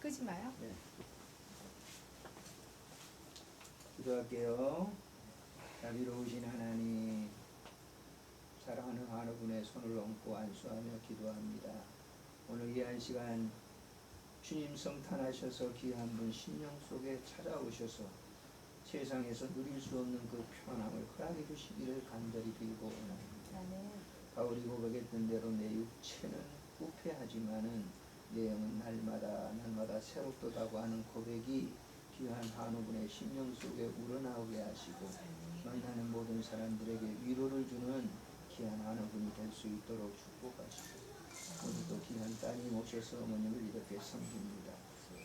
끄지 마요. 네. 기도할게요. 자비로우신 하나님, 사랑하는 한우분의 손을 얹고 안수하며 기도합니다. 오늘 이한 시간 주님 성탄하셔서 귀한 분 심령 속에 찾아오셔서 세상에서 누릴 수 없는 그 평안함을 허락해 주시기를 간절히 빌고 원합니다. 아멘. 바울이 고백했던 대로 내 육체는 부패하지만은 내 영은 날마다 날마다 새롭도다고 하는 고백이 귀한 한우분의 심령 속에 우러나오게 하시고 만나는 모든 사람들에게 위로를 주는 귀한 한우분이 될 수 있도록 축복하시고 오늘도 귀한 따님 오셔서 어머님을 이렇게 섬깁니다.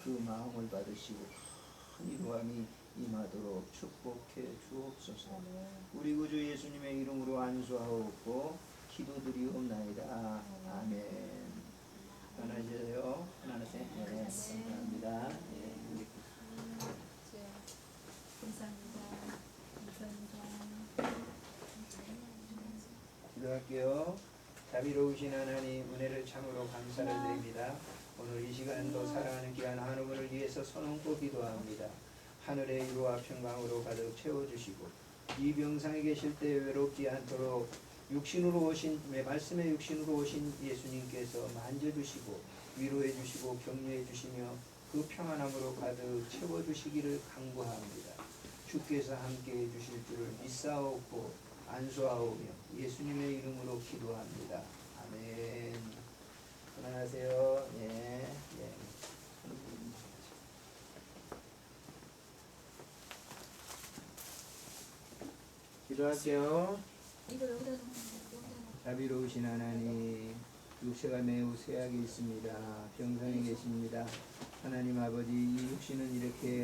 그 마음을 받으시고 큰 위로함이 임하도록 축복해 주옵소서. 우리 구주 예수님의 이름으로 안수하옵고 기도드리옵나이다. 아멘. 편하세요. 편안하세요. 네, 감사합니다. 우리. 감사합니다. 기도할게요. 자비로우신 하나님 은혜를 참으로 감사를 드립니다. 오늘 이 시간도 사랑하는 귀한 한우분을 위해서 손얹고 기도합니다. 하늘의 위로와 평강으로 가득 채워주시고 이 병상에 계실 때 외롭지 않도록 육신으로 오신 내 말씀의 육신으로 오신 예수님께서 만져주시고 위로해 주시고 격려해 주시며 그 평안함으로 가득 채워 주시기를 간구합니다. 주께서 함께해 주실 줄을 믿사옵고 안수하오며 예수님의 이름으로 기도합니다. 아멘. 편안하세요. 예. 예. 기도할게요. 자비로우신 하나님, 육체가 매우 쇠약이 있습니다. 병상에 계십니다. 하나님 아버지, 이 육신은 이렇게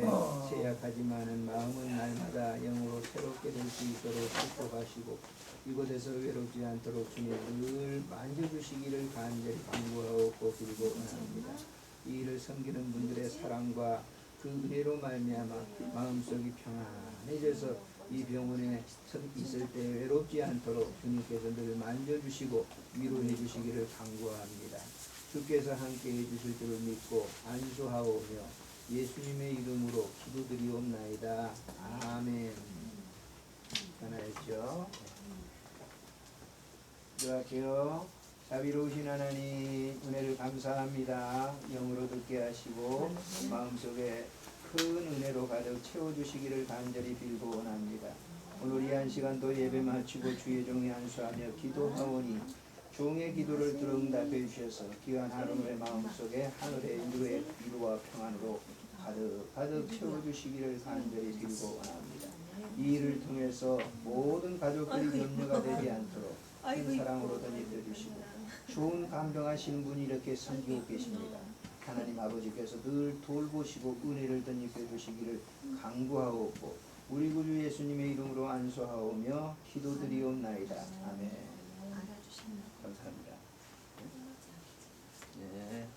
쇠약하지만은 마음은 날마다 영으로 새롭게 될 수 있도록 축복하시고 이곳에서 외롭지 않도록 주님 늘 만져주시기를 간절히 간구하고 빌고 원합니다. 이 일을 섬기는 분들의 사랑과 그 은혜로 말미암아 마음속이 평안해져서 이 병원에 서- 있을 때 외롭지 않도록 주님께서 늘 만져주시고 위로해 주시기를 간구합니다. 주께서 함께 해주실 줄을 믿고 안수하오며 예수님의 이름으로 기도드리옵나이다. 아멘. 하나였죠? 기도할게요. 자비로우신 하나님 은혜를 감사합니다. 영으로 듣게 하시고 마음속에 큰 은혜로 가득 채워주시기를 간절히 빌고 원합니다. 오늘 이 한 시간도 예배 마치고 주의 종이 안수하며 기도하오니 종의 기도를 들응답해 주셔서 귀한 하루의 마음속에 하늘의 위로의 위로와 평안으로 가득 가득 채워주시기를 간절히 빌고 원합니다. 이 일을 통해서 모든 가족들이 염려가 되지 않도록 큰 사랑으로 덧입혀 주시고 좋은 감동하신 분이 이렇게 섬기고 계십니다. 하나님 아버지께서 늘 돌보시고 은혜를 덧입혀 주시기를 간구하옵고 우리 구주 예수님의 이름으로 안수하오며 기도드리옵나이다. 아멘. 감사합니다. 네.